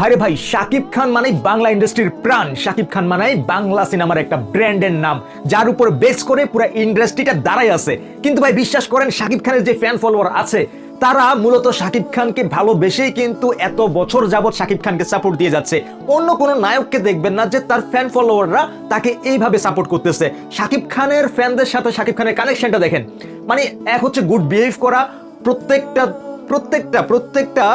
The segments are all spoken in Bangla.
ভাইরে ভাই, শাকিব খান মানেই বাংলা ইন্ডাস্ট্রির প্রাণ। শাকিব খান মানেই বাংলা সিনেমার একটা ব্র্যান্ডের নাম, যার উপর বেস করে পুরো ইন্ডাস্ট্রিটা দাঁড়াই আছে। কিন্তু ভাই, বিশ্বাস করেন, শাকিব খানের যে ফ্যান ফলোয়ার আছে, তারা মূলত শাকিব খানকে ভালোবেসেই কিন্তু এত বছর যাবৎ শাকিব খানকে সাপোর্ট দিয়ে যাচ্ছে। অন্য কোনো নায়ককে দেখবেন না যে তার ফ্যান ফলোয়াররা তাকে এইভাবে সাপোর্ট করতেছে। শাকিব খানের ফ্যানদের সাথে শাকিব খানের কানেকশনটা দেখেন। মানে এক হচ্ছে গুড বিহেভ করা, প্রত্যেকটা প্রত্যেকটা প্রত্যেকটা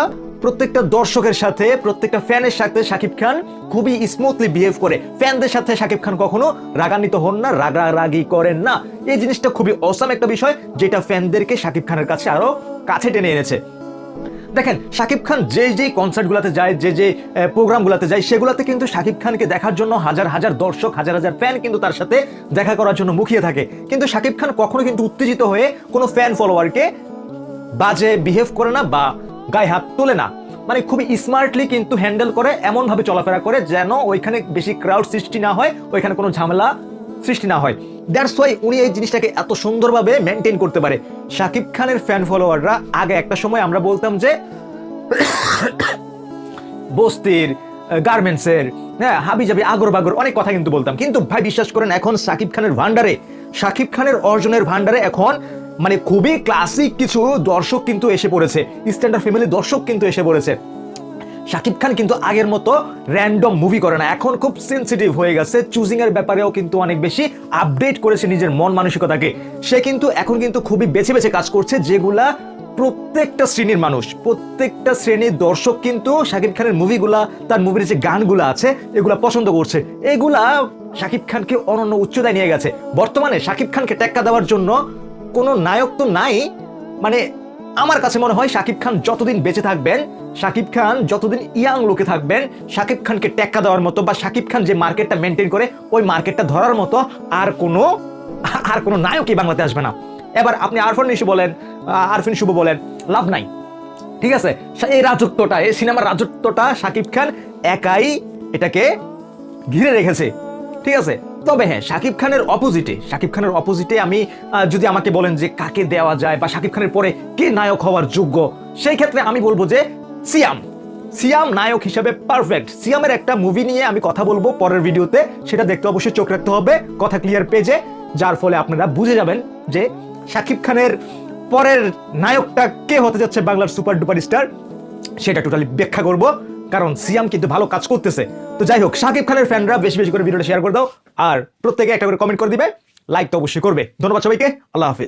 প্রত্যেকটা দর্শকের সাথে, প্রত্যেকটা ফ্যানের সাথে শাকিব খান খুবই স্মুথলি বিহেভ করে। ফ্যানদের সাথে শাকিব খান কখনো রাগান্বিত হন না, রাগারাগি করেন না। এই জিনিসটা খুবই অসাম একটা বিষয়, যেটা ফ্যানদেরকে শাকিব খানের কাছে আরও কাছে টেনে এনেছে। দেখেন, শাকিব খান যে যে কনসার্টগুলোতে যায়, যে যে প্রোগ্রামগুলোতে যায়, সেগুলোতে কিন্তু শাকিব খানকে দেখার জন্য হাজার হাজার দর্শক, হাজার হাজার ফ্যান কিন্তু তার সাথে দেখা করার জন্য মুখিয়ে থাকে। কিন্তু শাকিব খান কখনো কিন্তু উত্তেজিত হয়ে কোনো ফ্যান ফলোয়ারকে বাজে বিহেভ করে না বা গায়ে হাত তোলে না। মানে খুবই স্মার্টলি কিন্তু হ্যান্ডেল করে এমন ভাবে চলাফেরা করে যেন ওইখানে বেশি ক্রাউড সৃষ্টি না হয়, ওইখানে কোনো ঝামেলা সৃষ্টি না হয়। দ্যাটস ওয়াই উনি এই জিনিসটাকে এত সুন্দরভাবে মেনটেন করতে পারে। শাকিব খানের ফ্যান ফলোয়াররা আগে একটা সময় আমরা বলতাম যে, বস্তির গার্মেন্টসের হ্যাঁ হাবি জাবি আগর বাগর অনেক কথা কিন্তু বলতাম। কিন্তু ভাই, বিশ্বাস করেন, এখন সাকিব খানের ভান্ডারে সাকিব খানের অর্জনের ভান্ডারে এখন মানে খুবই ক্লাসিক কিছু দর্শক কিন্তু এসে পড়েছে। স্ট্যান্ডার্ড ফ্যামিলি দর্শক কিন্তু এসে পড়েছে। শাকিব খান কিন্তু আগের মতো র্যান্ডম মুভি করে না। এখন খুব সেন্সিটিভ হয়ে গেছে। চুজিং এর ব্যাপারেও কিন্তু অনেক বেশি আপডেট করেছে নিজের মন মানসিকতাকে। সে কিন্তু এখন কিন্তু খুবই বেছে বেছে কাজ করছে, যেগুলা প্রত্যেকটা শ্রেণির মানুষ, প্রত্যেকটা শ্রেণির দর্শক কিন্তু শাকিব খানের মুভিগুলা তার মুভির যে গানগুলো আছে, এগুলা পছন্দ করছে। এগুলা শাকিব খানকে অনন্য উচ্চতায় নিয়ে গেছে। বর্তমানে শাকিব খানকে টেক্কা দেওয়ার জন্য কোনো নায়ক তো নাই। মানে আমার কাছে মনে হয় শাকিব খান যতদিন বেঁচে থাকবেন, শাকিব খান যতদিন ইয়াং লোকে থাকবেন, শাকিব খানকে টেক্কা দেওয়ার মতো বা শাকিব খান যে মার্কেটটা মেনটেন করে, ওই মার্কেটটা ধরার মতো আর কোনো আর কোনো নায়কই বাংলাতে আসবে না। এবার আপনি আরফান নিশু বলেন আরফিন শুভ বলেন, লাভ নাই। ঠিক আছে? এই রাজত্বটা, এই সিনেমার রাজত্বটা শাকিব খান একাই এটাকে ঘিরে রেখেছে। ঠিক আছে? তবে হ্যাঁ শাকিব খানের অপোজিটে শাকিব খানের অপোজিটে আমি যদি আমাকে বলেন যে কাকে দেওয়া যায় বা শাকিব খানের পরে কে নায়ক হওয়ার যোগ্য, সেই ক্ষেত্রে আমি বলব যে সিয়াম। সিয়াম নায়ক হিসেবে পারফেক্ট সিয়ামের একটা মুভি নিয়ে আমি কথা বলব পরের ভিডিওতে সেটা দেখতে অবশ্যই চোখ রাখতে হবে, কথা ক্লিয়ার পেজে যার ফলে আপনারা বুঝে যাবেন যে শাকিব খানের পরের নায়কটা কে হতে যাচ্ছে বাংলার সুপার ডুপার স্টার, সেটা টোটালি ব্যাখ্যা করব। কারণ সিয়াম কিন্তু ভালো কাজ করতেছে। তো যাই হোক, সাকিব খানের ফ্যানরা বেশি বেশি করে ভিডিওটা শেয়ার করে দাও, আর প্রত্যেকে একটা করে কমেন্ট করে দিবে লাইক তো অবশ্যই করবে। ধন্যবাদ সবাইকে, আল্লাহ হাফিজ।